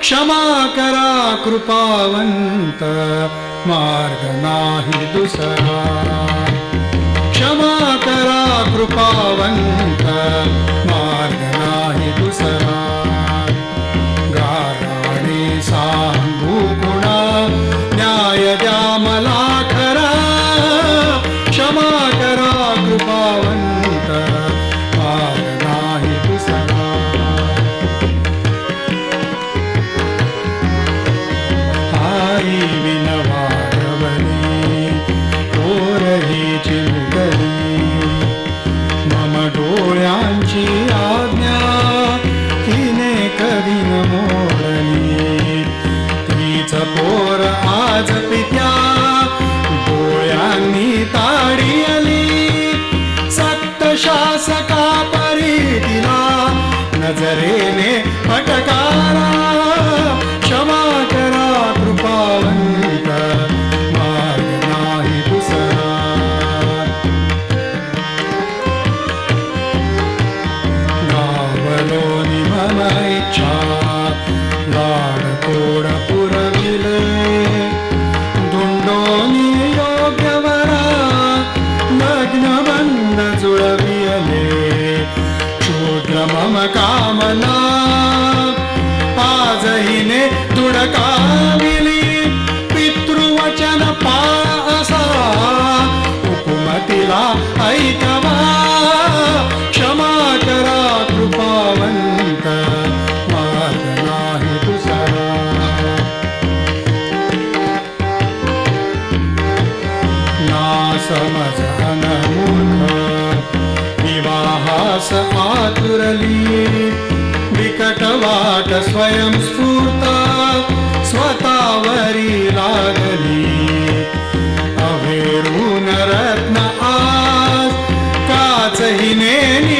क्षमा करा कृपावंत मार्ग नाही दुसरा. क्षमा करा कृपावंत मार्ग नाही दुसरा. गाराणे सांगू गुणा न्याय द्या मला खरा. क्षमा करा कृपावंत डोळ्यांची आज्ञा. तिने कधी न मोडली. तीच पोर आज पित्या. डोळ्यांनी ताडी आली. सक्त शासका परी तिला नजरेने फटका मम इच्छा लाडकोडपुरविले लाडकोडपुरविडोनी योग्यवरा लग्नवन्द मम कामना। विवाहास आतुरली। बिकट वाट स्वयंस्फूर्त स्वतावरी लागली। अभेरून रत्न आज काच हिने